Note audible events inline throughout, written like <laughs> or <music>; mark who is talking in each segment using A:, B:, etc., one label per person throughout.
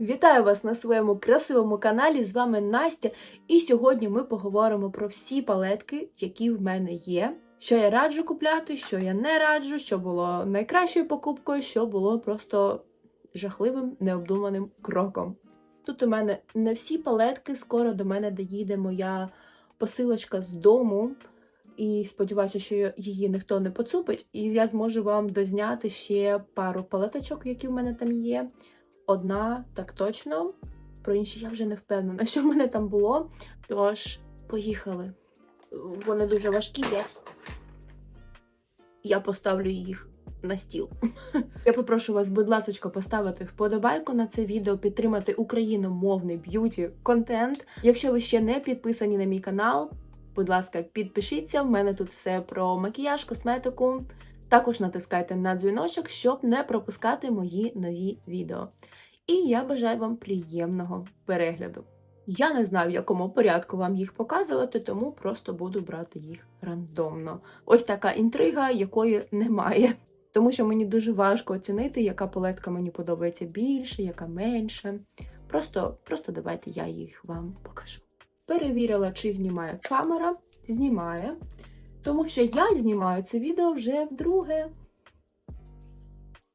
A: Вітаю вас на своєму красивому каналі. З вами Настя. І сьогодні ми поговоримо про всі палетки, які в мене є. Що я раджу купляти, що я не раджу, що було найкращою покупкою, що було просто жахливим необдуманим кроком. Тут у мене не всі палетки, скоро до мене доїде моя посилочка з дому. І сподіваюся, що її ніхто не поцупить, і я зможу вам дозняти ще пару палеточок, які в мене там є. Одна так точно, про інші я вже не впевнена, що в мене там було. Тож, поїхали. Вони дуже важкі, я, я поставлю їх на стіл. <laughs> Я попрошу вас, будь ласка, поставити вподобайку на це відео, підтримати україномовний б'юті контент. Якщо ви ще не підписані на мій канал, будь ласка, підпишіться. В мене тут все про макіяж, косметику. Також натискайте на дзвіночок, щоб не пропускати мої нові відео. І я бажаю вам приємного перегляду. Я не знаю, в якому порядку вам їх показувати, тому просто буду брати їх рандомно. Ось така інтрига, якої немає. Тому що мені дуже важко оцінити, яка палетка мені подобається більше, яка менше. Просто, просто давайте я їх вам покажу. Перевірила, чи знімає камера. Знімає. Тому що я знімаю це відео вже вдруге.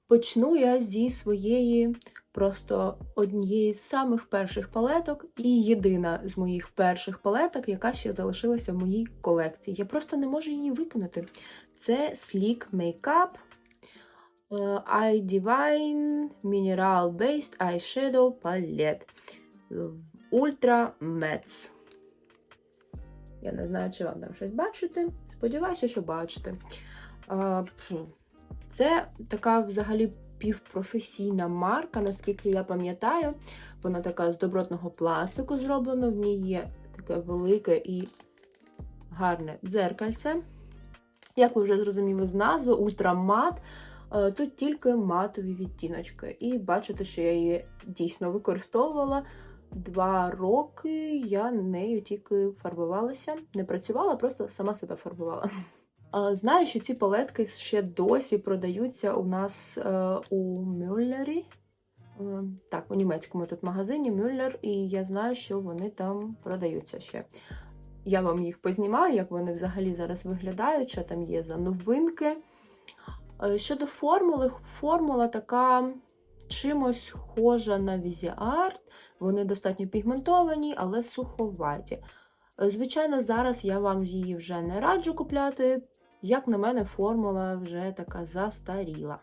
A: Почну я зі своєї просто однієї з самих перших палеток, і єдина з моїх перших палеток, яка ще залишилася в моїй колекції. Я просто не можу її викинути. Це Sleek Makeup е, Eye Divine Mineral Based Eyeshadow Palette е, Ultra Matte. Я не знаю, чи вам там щось бачите. Сподіваюся, що бачите. Це така взагалі півпрофесійна марка, наскільки я пам'ятаю. Вона така з добротного пластику зроблена. В ній є таке велике і гарне дзеркальце. Як ви вже зрозуміли з назви, ультрамат. Е, Тут тільки матові відтіночки. І бачите, що я її дійсно використовувала. Два роки я нею тільки фарбувалася. Не працювала, просто сама себе фарбувала. Знаю, що ці палетки ще досі продаються у нас е, у Мюллері. Е, так, у німецькому тут магазині Мюллер, і я знаю, що вони там продаються ще. Я вам їх познімаю, як вони взагалі зараз виглядають, що там є за новинки. Е, Щодо формули, формула така чимось схожа на Візіарт. Вони достатньо пігментовані, але суховаті. Звичайно, зараз я вам її вже не раджу купляти. Як на мене, формула вже така застаріла.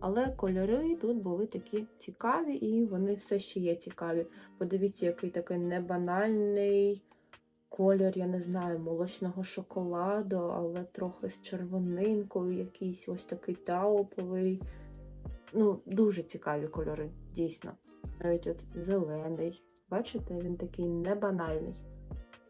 A: Але кольори тут були такі цікаві, і вони все ще є цікаві. Подивіться, який такий небанальний колір, я не знаю, молочного шоколаду, але трохи з червонинкою, якийсь ось такий тауповий. Ну, дуже цікаві кольори, дійсно. Навіть от зелений. Бачите, він такий небанальний.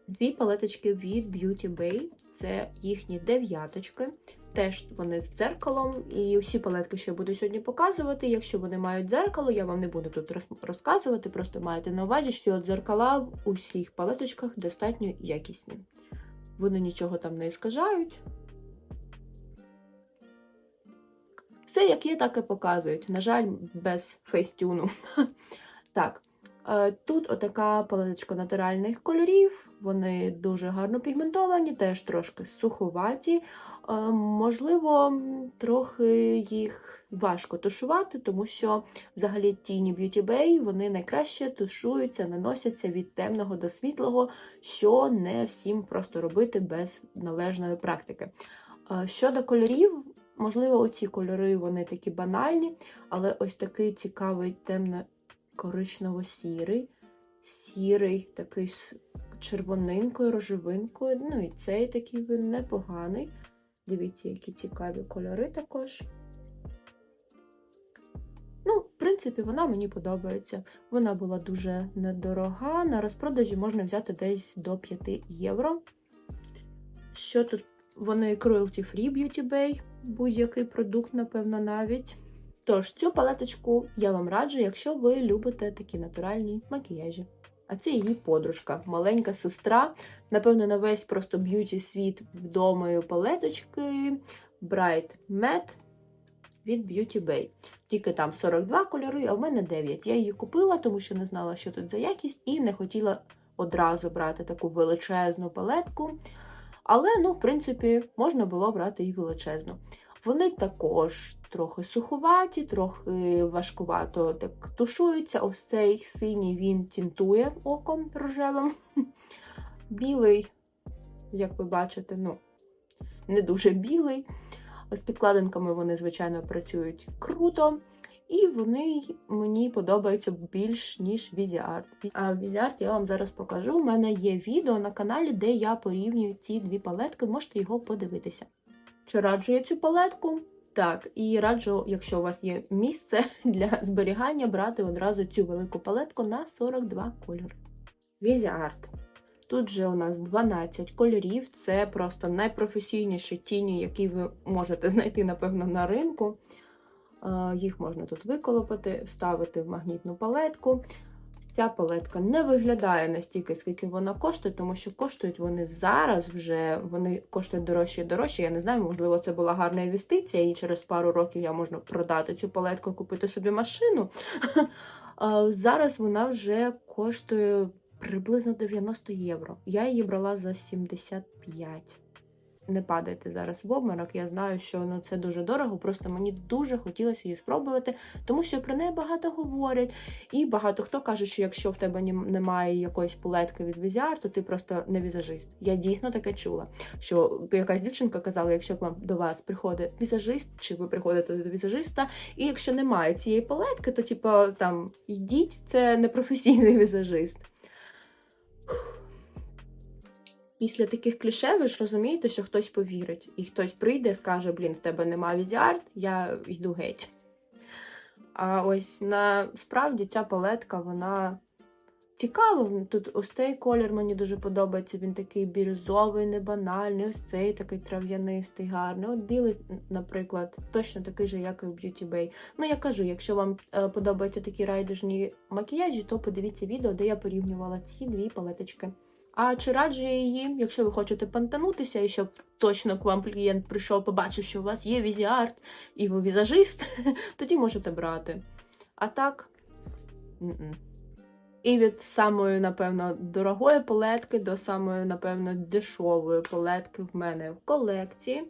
A: Дві палеточки від Beauty Bay. Це їхні дев'яточки. Теж вони з дзеркалом. І всі палетки, що я буду сьогодні показувати. Якщо вони мають дзеркало, я вам не буду тут розказувати, просто маєте на увазі, що дзеркала в усіх палеточках достатньо якісні. Вони нічого там не іскажають. Все, як є, так і показують. На жаль, без фейстюну. <laughs> Так, тут отака палеточка натуральних кольорів. Вони дуже гарно пігментовані, теж трошки суховаті. Е, Можливо, трохи їх важко тушувати, тому що взагалі тіні Beauty Bay вони найкраще тушуються, наносяться від темного до світлого, що не всім просто робити без належної практики. Е, Щодо кольорів, можливо, оці кольори вони такі банальні, але ось такий цікавий темно-коричнево-сірий, сірий, такий з червонинкою, рожевинкою. Ну і цей такий він непоганий. Дивіться, які цікаві кольори також. Ну, в принципі, вона мені подобається. Вона була дуже недорога. На розпродажі можна взяти десь до 5 євро. Що тут? Вони cruelty free Beauty Bay, будь-який продукт, напевно, навіть. Тож, цю палеточку я вам раджу, якщо ви любите такі натуральні макіяжі. А це її подружка, маленька сестра. Напевно, на весь просто б'юті світ відомої палеточки Bright Matte. від Beauty Bay. Тільки там 42 кольори, а в мене 9. Я її купила, тому що не знала, що тут за якість, і не хотіла одразу брати таку величезну палетку. Але, ну, в принципі, можна було брати і величезну. Вони також трохи суховаті, трохи важкувато так тушуються. Ось цей синій він тінтує оком рожевим. <laughs> Білий, як ви бачите, ну, не дуже білий. З підкладинками вони, звичайно, працюють круто. І вони мені подобаються більш ніж Візіарт. А в Візіарт я вам зараз покажу. У мене є відео на каналі, де я порівнюю ці дві палетки, можете його подивитися. Чи раджу я цю палетку? Так, і раджу, якщо у вас є місце <laughs> для зберігання, брати одразу цю велику палетку на 42 кольори. Візіарт. Тут же у нас 12 кольорів, це просто найпрофесійніші тіні, які ви можете знайти, напевно, на ринку. Їх можна тут виколопати, вставити в магнітну палетку. Ця палетка не виглядає настільки, скільки вона коштує, тому що коштують вони зараз вже, вони коштують дорожче і дорожче. Я не знаю, можливо, це була гарна інвестиція, і через пару років я можу продати цю палетку купити собі машину. <laughs> Зараз вона вже коштує приблизно 90 євро. Я її брала за 75 не падайте зараз в обморок. Я знаю, що ну це дуже дорого. Просто мені дуже хотілося її спробувати, тому що про неї багато говорять. І багато хто каже, що якщо в тебе немає якоїсь пулетки від візіар, то ти просто не візажист. Я дійсно таке чула. Що якась дівчинка казала, якщо вам до вас приходить візажист, чи ви приходите до візажиста, і якщо немає цієї палетки, то типу там йдіть, це не професійний візажист після таких кліше ви ж розумієте, що хтось повірить, і хтось прийде і скаже: Блін, в тебе нема візіарт, я йду геть. А ось насправді ця палетка, вона цікава. Тут ось цей колір мені дуже подобається. Він такий бірюзовий, не банальний, ось цей такий трав'янистий, гарний. От білий, наприклад, точно такий же, як і в Beauty Bay. Ну, я кажу, якщо вам е, подобаються такі райдужні макіяжі, то подивіться відео, де я порівнювала ці дві палеточки. А чи раджу я її, якщо ви хочете пантанутися, і щоб точно к вам клієнт прийшов, побачив, що у вас є візіарт і ви візажист, <laughs> тоді можете брати. А так. І від самої, напевно, дорогої палетки до самої, напевно, дешевої палетки в мене в колекції.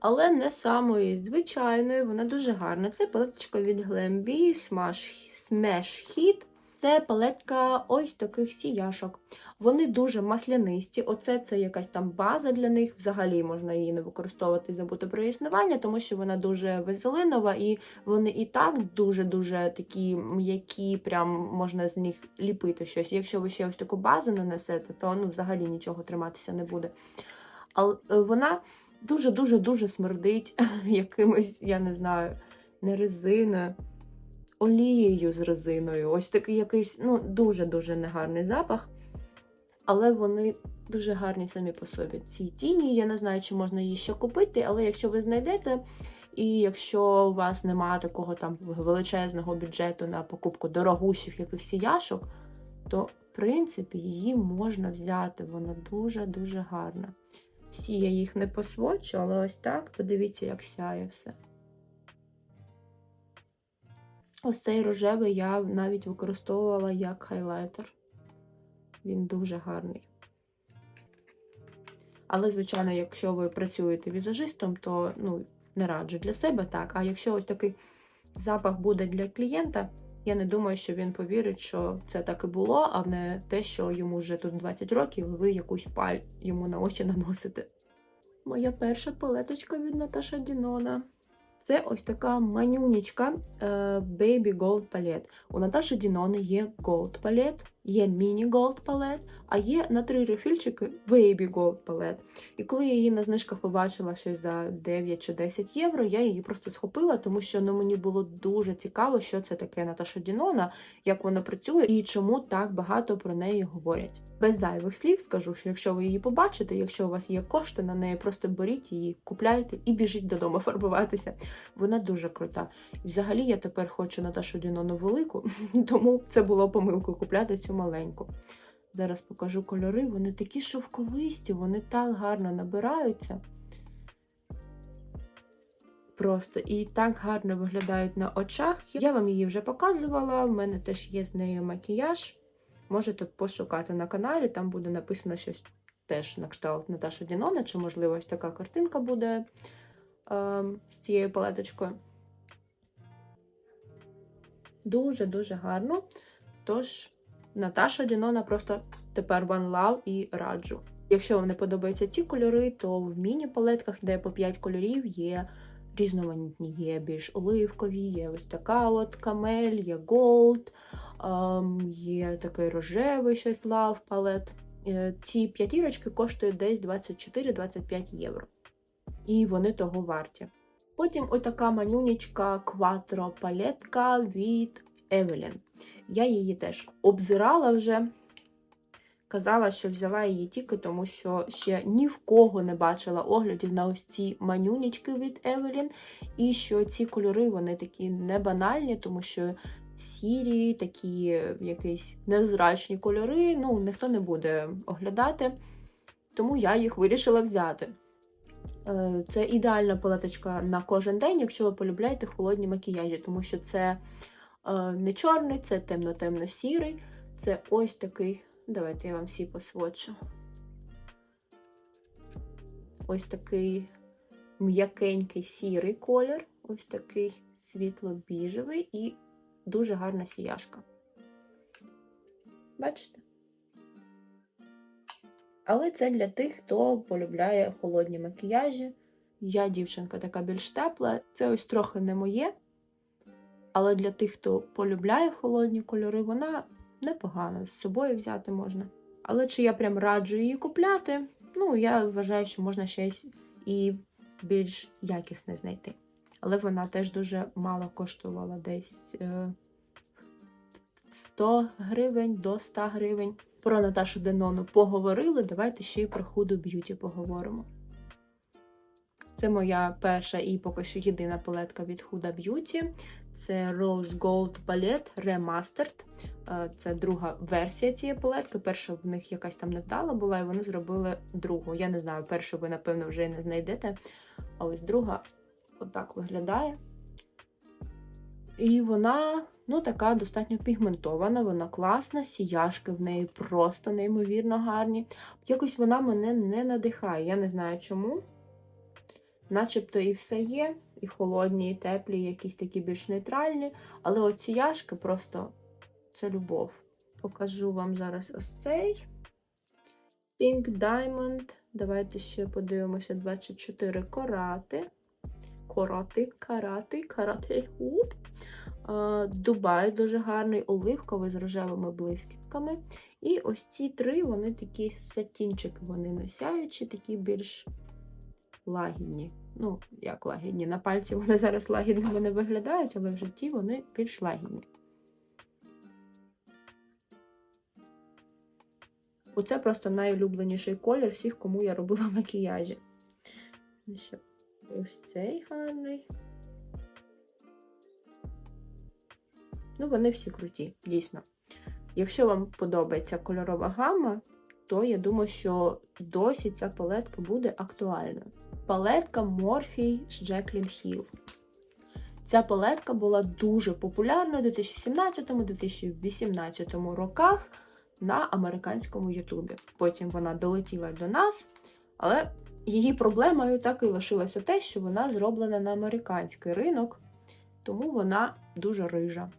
A: Але не самої звичайної, вона дуже гарна. Це палеточка від Glambi Smash Hit. Це палетка ось таких сіяшок. Вони дуже маслянисті. Оце це якась там база для них. Взагалі можна її не використовувати і забути про існування, тому що вона дуже вазелинова, і вони і так дуже-дуже такі м'які, прям можна з них ліпити щось. Якщо ви ще ось таку базу нанесете, то ну, взагалі нічого триматися не буде. Але вона дуже-дуже дуже смердить <laughs> якимось, я не знаю, не резиною. Олією з резиною. Ось такий якийсь, ну, дуже-дуже негарний запах але вони дуже гарні самі по собі. Ці тіні, я не знаю, чи можна її ще купити, але якщо ви знайдете, і якщо у вас немає такого там величезного бюджету на покупку дорогущих якихось яшок, то, в принципі, її можна взяти. Вона дуже-дуже гарна. Всі я їх не посвочу, але ось так, подивіться, як сяє все. Ось цей рожевий я навіть використовувала як хайлайтер. Він дуже гарний. Але, звичайно, якщо ви працюєте візажистом, то ну, не раджу для себе так. А якщо ось такий запах буде для клієнта, я не думаю, що він повірить, що це так і було, а не те, що йому вже тут 20 років, ви якусь паль йому на очі наносите. Моя перша палеточка від Наташа Дінона. Це ось така манюнечка е, Baby Gold Palette. У Наташі Дінони є Gold Palette, є Mini Gold Palette, а є на три рефільчики Baby Gold Palette. І коли я її на знижках побачила щось за 9 чи 10 євро, я її просто схопила, тому що ну, мені було дуже цікаво, що це таке Наташа Дінона, як вона працює і чому так багато про неї говорять. Без зайвих слів скажу, що якщо ви її побачите, якщо у вас є кошти на неї, просто беріть її, купляйте і біжіть додому <laughs> фарбуватися. Вона дуже крута. Взагалі я тепер хочу Наташу Дінону велику, <laughs> тому це було помилкою купляти цю маленьку. Зараз покажу кольори, вони такі шовковисті, вони так гарно набираються. Просто і так гарно виглядають на очах. Я вам її вже показувала. в мене теж є з нею макіяж. Можете пошукати на каналі, там буде написано щось теж на кшталт Наташа Дінона, чи, можливо, ось така картинка буде е, з цією палеточкою. Дуже-дуже гарно. Тож, Наташа Дінона просто тепер One Love і раджу. Якщо вам не подобаються ці кольори, то в міні-палетках, де по 5 кольорів, є різноманітні, є більш оливкові, є ось така от камель, є голд, ем, є такий рожевий щось лав палет. Е, Ці п'ятірочки коштують десь 24-25 євро. І вони того варті. Потім отака манюнічка Quattro палетка від Evelyn. Я її теж обзирала вже. Казала, що взяла її тільки тому, що ще ні в кого не бачила оглядів на ось ці манюнічки від Evelyn. І що ці кольори вони такі не банальні, тому що сірі, такі якісь невзрачні кольори, ну, ніхто не буде оглядати. Тому я їх вирішила взяти. Е, Це ідеальна палеточка на кожен день, якщо ви полюбляєте холодні макіяжі, тому що це не чорний, це темно-темно-сірий. Це ось такий. Давайте я вам всі посвочу. Ось такий м'якенький сірий колір, ось такий світло-біжевий і дуже гарна сіяшка. Бачите? Але це для тих, хто полюбляє холодні макіяжі. Я дівчинка така більш тепла. Це ось трохи не моє. Але для тих, хто полюбляє холодні кольори, вона непогана. З собою взяти можна. Але чи я прям раджу її купляти? Ну, я вважаю, що можна щось і більш якісне знайти. Але вона теж дуже мало коштувала десь е, 100 гривень до 100 гривень. Про Наташу Денону поговорили. Давайте ще й про Hudo Beauty поговоримо. Це моя перша і поки що єдина палетка від Huda Beauty. Це Rose Gold Palette Remastered. Е, Це друга версія цієї палетки. Перша в них якась там невдала була, і вони зробили другу. Я не знаю, першу ви, напевно, вже не знайдете. А ось друга отак виглядає. І вона, ну, така достатньо пігментована, вона класна, сіяшки в неї просто неймовірно гарні. Якось вона мене не надихає. Я не знаю чому. Начебто і все є, і холодні, і теплі, і якісь такі більш нейтральні. Але оці яшки просто це любов. Покажу вам зараз ось цей Pink Diamond. Давайте ще подивимося 24 карати. Корати, карати, карати. Уп. Дубай дуже гарний, оливковий з рожевими блискітками. І ось ці три, вони такі сатінчики, вони носяючі, такі більш лагідні. Ну, як лагідні. На пальці вони <laughs> зараз лагідними не виглядають, але в житті вони більш лагідні. Оце просто найулюбленіший колір всіх, кому я робила <laughs> макіяжі. Ну Ось цей гарний. Ну, вони всі круті, дійсно. Якщо вам подобається кольорова гама, то я думаю, що досі ця палетка буде актуальною. Палетка Morphe з Jaclyn Hill. Ця палетка була дуже популярна у 2017-2018 роках на американському Ютубі. Потім вона долетіла до нас, але її проблемою так і лишилося те, що вона зроблена на американський ринок, тому вона дуже рижа.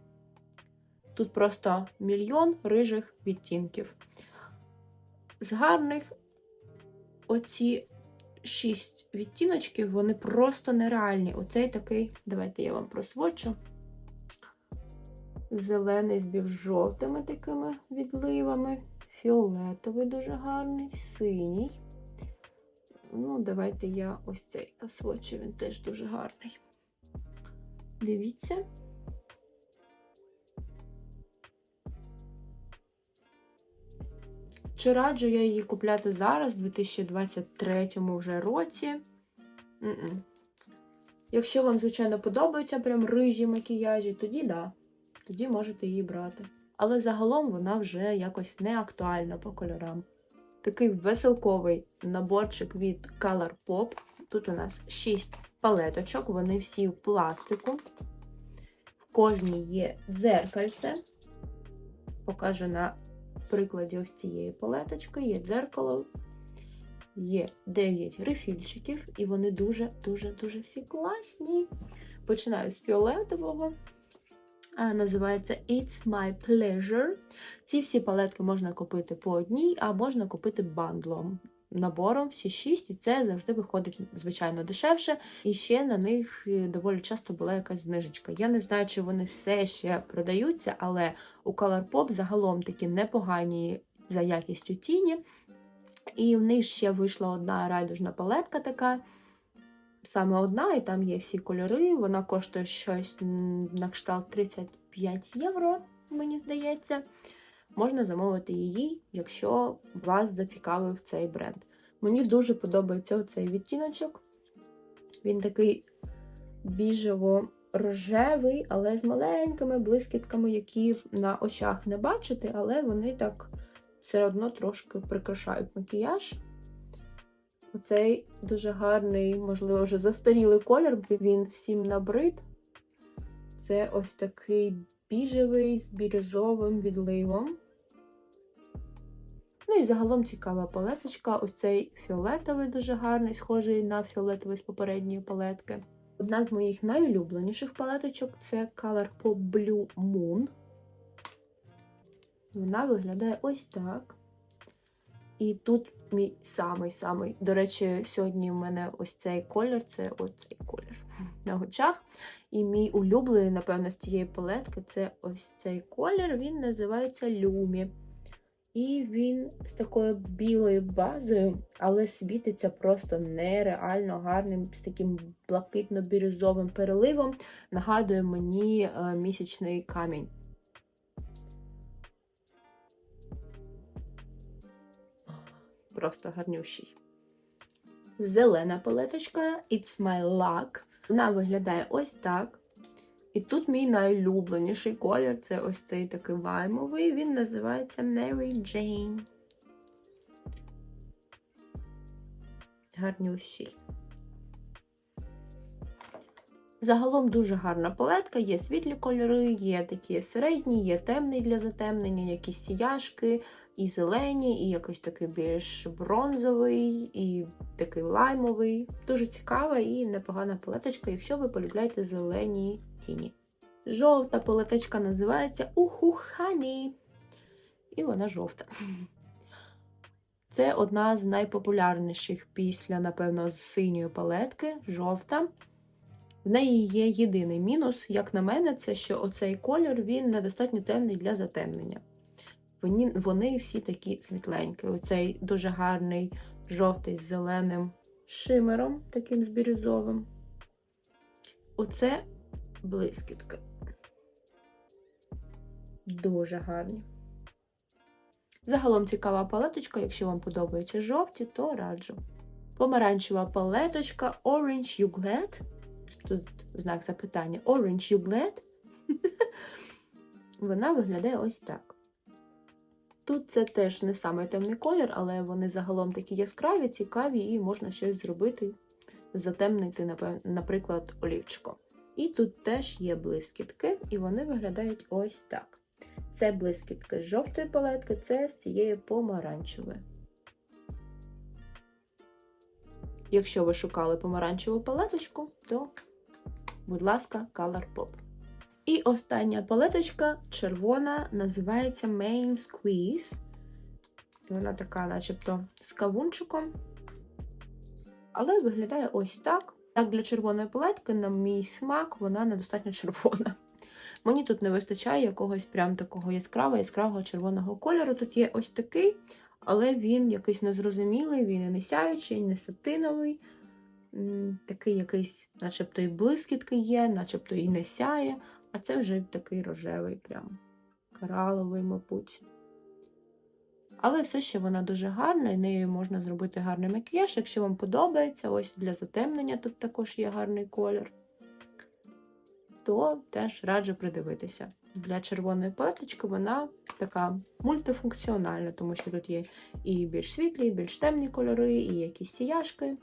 A: Тут просто мільйон рижих відтінків. З гарних оці шість відтіночків, вони просто нереальні. Оцей такий, давайте я вам просвочу. Зелений з більш-жовтими такими відливами. Фіолетовий дуже гарний, синій. Ну, давайте я ось цей просвочу, він теж дуже гарний. Дивіться. Чи раджу я її купляти зараз, в 2023 вже році? М-м. Якщо вам, звичайно, подобаються прям рижі макіяжі, тоді да, тоді можете її брати. Але загалом вона вже якось не актуальна по кольорам. Такий веселковий наборчик від Color Pop. Тут у нас 6 палеточок. Вони всі в пластику. В кожній є дзеркальце. Покажу на прикладі ось цієї палеточки. Є дзеркало, є 9 рефільчиків, і вони дуже-дуже-дуже всі класні. Починаю з фіолетового. Називається It's My Pleasure. Ці всі палетки можна купити по одній, а можна купити бандлом. Набором всі шість, і це завжди виходить, звичайно, дешевше. І ще на них е, доволі часто була якась знижечка. Я не знаю, чи вони все ще продаються, але у Colourpop загалом такі непогані за якістю тіні. І в них ще вийшла одна райдужна палетка така. Саме одна, і там є всі кольори. Вона коштує щось на кшталт 35 євро, мені здається. Можна замовити її, якщо вас зацікавив цей бренд. Мені дуже подобається оцей відтіночок. Він такий біжево-рожевий, але з маленькими блискітками, які на очах не бачите, але вони так все одно трошки прикрашають макіяж. Оцей дуже гарний, можливо, вже застарілий колір, він всім набрид. Це ось такий біжевий з бірюзовим відливом. Ну і загалом цікава палеточка. Ось цей фіолетовий дуже гарний, схожий на фіолетовий з попередньої палетки. Одна з моїх найулюбленіших палеточок це Colourpop Blue Moon. Вона виглядає ось так. І тут мій самий-самий. До речі, сьогодні в мене ось цей колір це оцей колір на очах. І мій улюблений, напевно, з цієї палетки це ось цей колір. Він називається Люмі. І він з такою білою базою, але світиться просто нереально гарним, з таким блакитно-бірюзовим переливом. Нагадує мені е, місячний камінь. Просто гарнющий. Зелена палеточка It's My Luck. Вона виглядає ось так. І тут мій найулюбленіший колір це ось цей такий лаймовий. Він називається Mary Jane. Гарнющий. Загалом дуже гарна палетка, є світлі кольори, є такі середні, є темний для затемнення, якісь сіяшки, і зелені, і якийсь такий більш бронзовий, і такий лаймовий. Дуже цікава і непогана палеточка, якщо ви полюбляєте зелені тіні. Жовта палеточка називається Ухухані. І вона жовта. <laughs> Це одна з найпопулярніших після, напевно, з синьої палетки жовта. В неї є єдиний мінус, як на мене, це що оцей колір він недостатньо темний для затемнення. Вони всі такі світленькі. Оцей дуже гарний жовтий з зеленим шимером, таким з бірюзовим. Оце блискітки. Дуже гарні. Загалом цікава палеточка, якщо вам подобаються жовті, то раджу. Помаранчева палеточка Orange You Glad. Тут знак запитання Orange You Glad. <laughs> Вона виглядає ось так. Тут це теж не саме темний колір, але вони загалом такі яскраві, цікаві, і можна щось зробити, затемнити, наприклад, олівчиком. І тут теж є блискітки, і вони виглядають ось так. Це блискітки з жовтої палетки, це з цієї помаранчевої. Якщо ви шукали помаранчеву палеточку, то, будь ласка, Colourpop. І остання палеточка червона, називається Main Squeeze. Вона така, начебто, з кавунчиком. Але виглядає ось так. Так, для червоної палетки, на мій смак, вона недостатньо червона. <laughs> Мені тут не вистачає якогось прям такого яскравого, яскравого червоного кольору. Тут є ось такий, але він якийсь незрозумілий, він і не сяючий, не сатиновий. Такий якийсь, начебто і блискітки є, начебто і не сяє. А це вже такий рожевий, прям кораловий, мабуть. Але все ще вона дуже гарна, і нею можна зробити гарний макіяж, якщо вам подобається, ось для затемнення тут також є гарний колір, то теж раджу придивитися. Для червоної палеточки вона така мультифункціональна, тому що тут є і більш світлі, і більш темні кольори, і якісь сіяшки.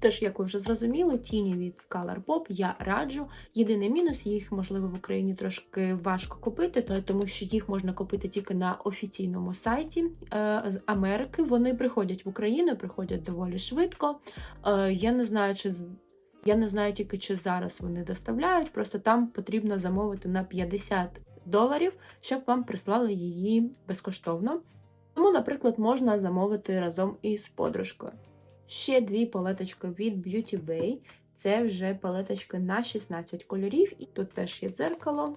A: Тож, як ви вже зрозуміли, тіні від Colourpop я раджу. Єдиний мінус, їх, можливо, в Україні трошки важко купити, тому що їх можна купити тільки на офіційному сайті е, з Америки. Вони приходять в Україну, приходять доволі швидко. Е, я не знаю, чи я не знаю тільки, чи зараз вони доставляють, просто там потрібно замовити на 50 доларів, щоб вам прислали її безкоштовно. Тому, наприклад, можна замовити разом із подружкою. Ще дві палеточки від Beauty Bay. Це вже палеточки на 16 кольорів, і тут теж є дзеркало.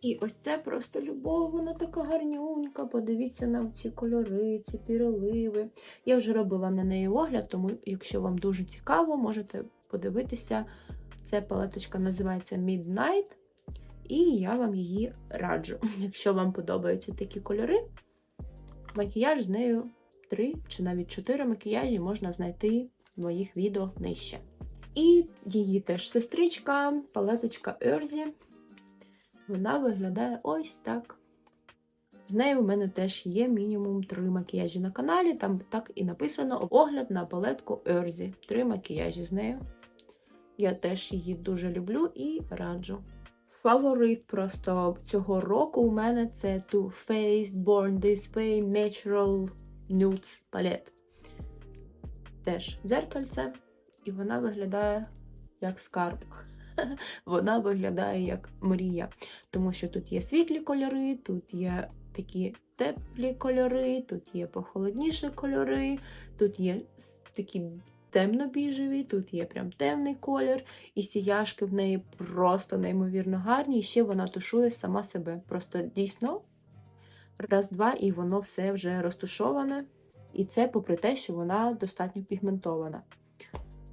A: І ось це просто любов, вона така гарнюнька. Подивіться на ці кольори, ці переливи. Я вже робила на неї огляд, тому якщо вам дуже цікаво, можете подивитися. Це палеточка називається Midnight, і я вам її раджу. <laughs> Якщо вам подобаються такі кольори, макіяж з нею 3 чи навіть 4 макіяжі можна знайти в моїх відео нижче. І її теж сестричка, палеточка Ерзі. Вона виглядає ось так. З нею в мене теж є мінімум 3 макіяжі на каналі. Там так і написано огляд на палетку Ерзі. 3 макіяжі з нею. Я теж її дуже люблю і раджу. Фаворит просто цього року у мене це Too Faced Born This Way Natural Nudes Palette. Теж дзеркальце, і вона виглядає як скарб. <laughs> Вона виглядає як мрія, тому що тут є світлі кольори, тут є такі теплі кольори, тут є похолодніші кольори, тут є такі темно-біжеві, тут є прям темний колір, і сіяшки в неї просто неймовірно гарні. І ще вона тушує сама себе. Просто дійсно раз-два, і воно все вже розтушоване. І це попри те, що вона достатньо пігментована.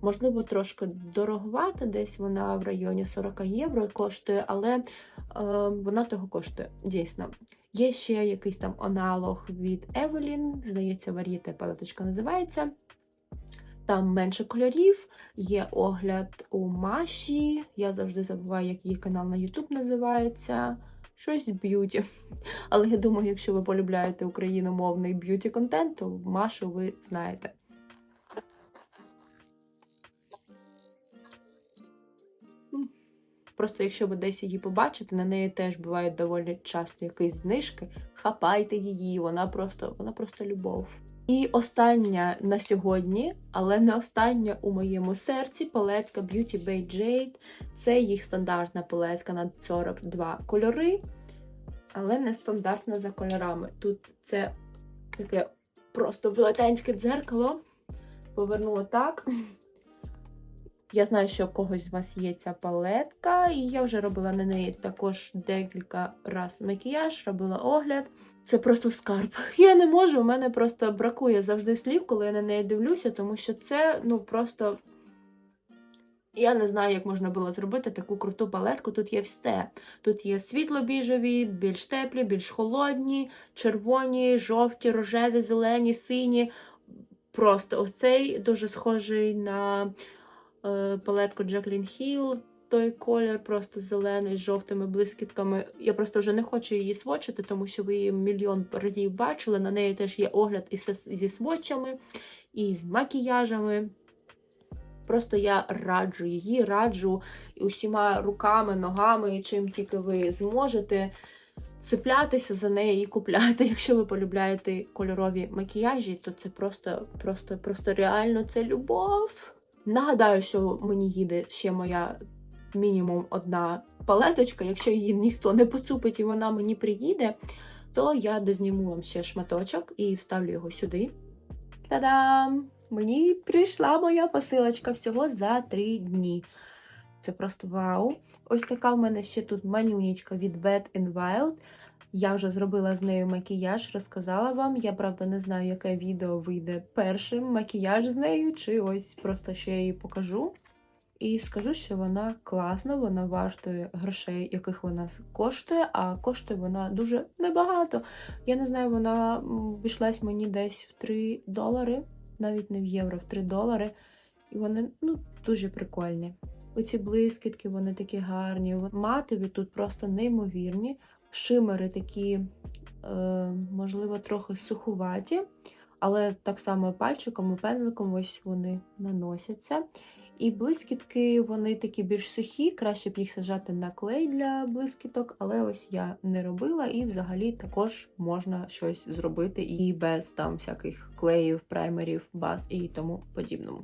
A: Можливо, трошки дороговата, десь вона в районі 40 євро коштує, але е, вона того коштує, дійсно. Є ще якийсь там аналог від Evelyn, здається, Varieté палеточка називається. Там менше кольорів, є огляд у Маші. Я завжди забуваю, як її канал на YouTube називається. Щось б'юті. Але я думаю, якщо ви полюбляєте україномовний б'юті контент, то Машу ви знаєте. Просто якщо ви десь її побачите, на неї теж бувають доволі часто якісь знижки. Хапайте її, вона просто, вона просто любов. І остання на сьогодні, але не остання у моєму серці палетка Beauty Bay Jade. Це їх стандартна палетка на 42 кольори, але не стандартна за кольорами. Тут це таке просто велетенське дзеркало. Поверну отак. Я знаю, що у когось з вас є ця палетка, і я вже робила на неї також декілька раз макіяж, робила огляд. Це просто скарб. <laughs> Я не можу, у мене просто бракує завжди слів, коли я на неї дивлюся, тому що це ну просто. Я не знаю, як можна було зробити таку круту палетку. Тут є все. Тут є світло-біжеві, більш теплі, більш холодні, червоні, жовті, рожеві, зелені, сині. Просто оцей дуже схожий на палетку Джаклін Хіл. Той колір просто зелений з жовтими блискітками. Я просто вже не хочу її свочити, тому що ви її мільйон разів бачили. На неї теж є огляд і зі- сводчами, і з макіяжами. Просто я раджу її, раджу усіма руками, ногами, чим тільки ви зможете цеплятися за неї і купляти. <laughs> Якщо ви полюбляєте кольорові макіяжі, то це просто, просто, просто реально це любов. Нагадаю, що мені їде ще моя мінімум одна палеточка. Якщо її ніхто не поцупить і вона мені приїде, то я дозніму вам ще шматочок і вставлю його сюди. Та-дам! Мені прийшла моя посилочка всього за три дні. Це просто вау. Ось така в мене ще тут манюнічка від n Wild. Я вже зробила з нею макіяж, розказала вам. Я правда не знаю, яке відео вийде першим макіяж з нею, чи ось просто я її покажу. І скажу, що вона класна, вона вартує грошей, яких вона коштує, а коштує вона дуже небагато. Я не знаю, вона обійшлась мені десь в 3 долари, навіть не в євро, в 3 долари. І вони ну, дуже прикольні. Оці блискітки, вони такі гарні. Матові тут просто неймовірні. Шимери такі, е, можливо, трохи сухуваті, але так само пальчиком і пензликом ось вони наносяться. І блискітки, вони такі більш сухі, краще б їх сажати на клей для блискіток, але ось я не робила, і взагалі також можна щось зробити і без там всяких клеїв, праймерів, баз і тому подібному.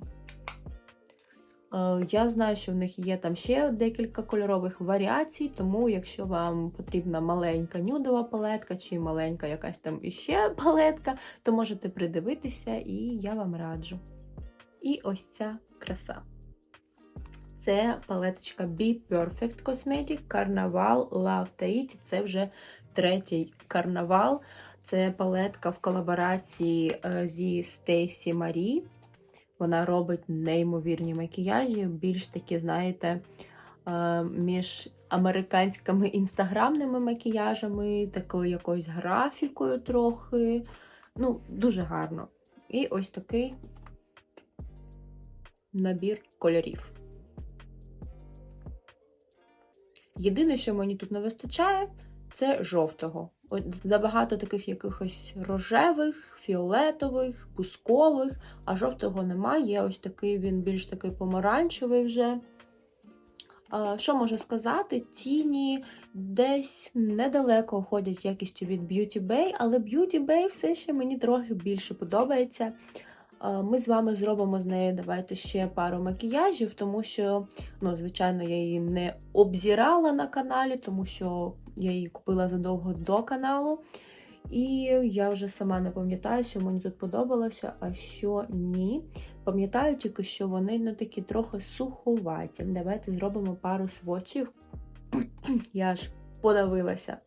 A: Е, Я знаю, що в них є там ще декілька кольорових варіацій, тому якщо вам потрібна маленька нюдова палетка чи маленька якась там іще <laughs> палетка, то можете придивитися, і я вам раджу. І ось ця краса. Це палеточка Be Perfect Cosmetic Carnaval Love Tahiti. Це вже третій карнавал. Це палетка в колаборації е, зі Стейсі Марі. Вона робить неймовірні макіяжі, більш такі, знаєте, е, між американськими інстаграмними макіяжами, такою якоюсь графікою трохи. Ну, дуже гарно. І ось такий набір кольорів. Єдине, що мені тут не вистачає, це жовтого. От забагато таких якихось рожевих, фіолетових, пускових, а жовтого немає. Є ось такий він більш такий помаранчевий вже. Що можу сказати? Тіні десь недалеко ходять з якістю від Beauty Bay, але Beauty Bay все ще мені трохи більше подобається. Ми з вами зробимо з нею давайте ще пару макіяжів, тому що, ну, звичайно, я її не обзірала на каналі, тому що я її купила задовго до каналу. І я вже сама не пам'ятаю, що мені тут подобалося, а що ні. Пам'ятаю тільки, що вони ну, такі трохи суховаті. Давайте зробимо пару сводчів. <clears throat> Я ж подавилася.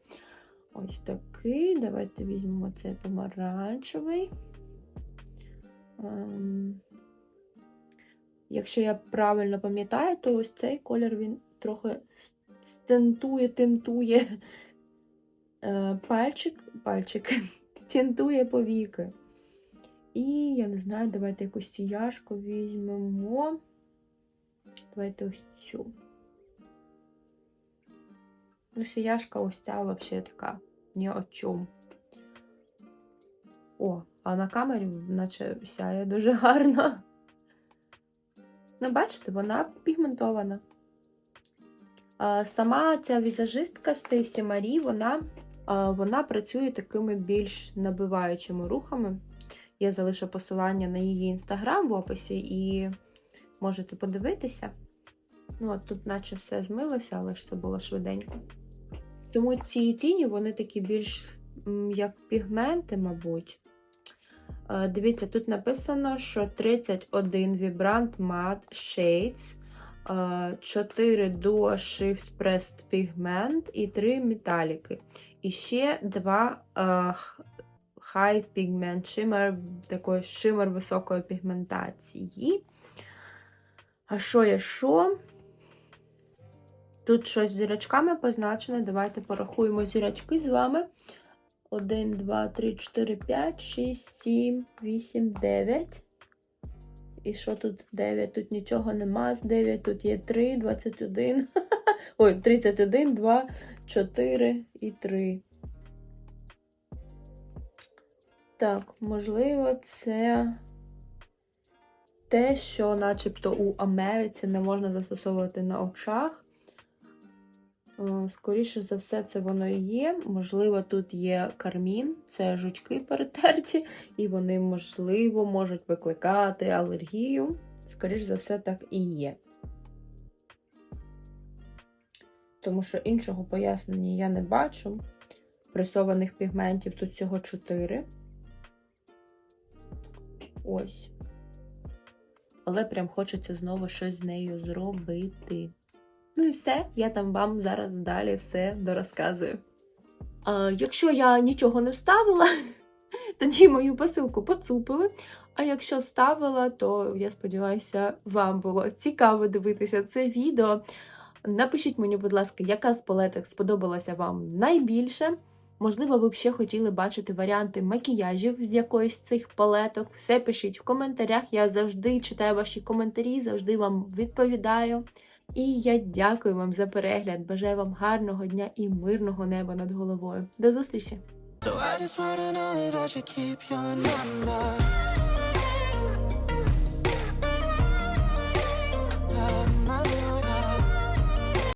A: Ось такий. Давайте візьмемо цей помаранчевий. Ем... Якщо я правильно пам'ятаю, то ось цей колір він трохи стентує, тинтує е, пальчик, пальчик, <laughs> тінтує повіки. І я не знаю, давайте якусь сіяшку візьмемо. Давайте ось цю. Ну, сіяшка ось ця взагалі така ні о чому. О, а на камері, наче сяє дуже <laughs> гарно. Ну, бачите, вона пігментована. Сама ця візажистка Стейсі Марі, вона, вона працює такими більш набиваючими рухами. Я залишу посилання на її інстаграм в описі і можете подивитися. Ну, от тут, наче все змилося, але ж це було швиденько. Тому ці тіні, вони такі більш як пігменти, мабуть. Дивіться, тут написано, що 31 Vibrant Matte Shades. 4 Duo Shift Pressed Pigment і 3 металіки. І ще 2 uh, High Pigment Shimmer, такий шимер високої пігментації. А що є що? Тут щось з зірочками позначено. Давайте порахуємо зірочки з вами. 1, 2, 3, 4, 5, 6, 7, 8, 9. І що тут 9? Тут нічого нема з 9, тут є 3, 21. <laughs> Ой, 31, 2, 4 і 3. Так, можливо, це те, що начебто у Америці не можна застосовувати на очах. Скоріше за все, це воно і є. Можливо, тут є кармін, це жучки перетерті, <laughs> і вони, можливо, можуть викликати алергію. Скоріше за все, так і є. Тому що іншого пояснення я не бачу. Пресованих пігментів тут всього 4. Ось. Але прям хочеться знову щось з нею зробити. Ну і все, я там вам зараз далі все дорозказую. А, Якщо я нічого не вставила, <laughs> тоді мою посилку поцупили. А якщо вставила, то я сподіваюся, вам було цікаво дивитися це відео. Напишіть мені, будь ласка, яка з палеток сподобалася вам найбільше. Можливо, ви б ще хотіли бачити варіанти макіяжів з якоїсь цих палеток. Все пишіть в коментарях. Я завжди читаю ваші коментарі, завжди вам відповідаю. І я дякую вам за перегляд. Бажаю вам гарного дня і мирного неба над головою. До зустрічі!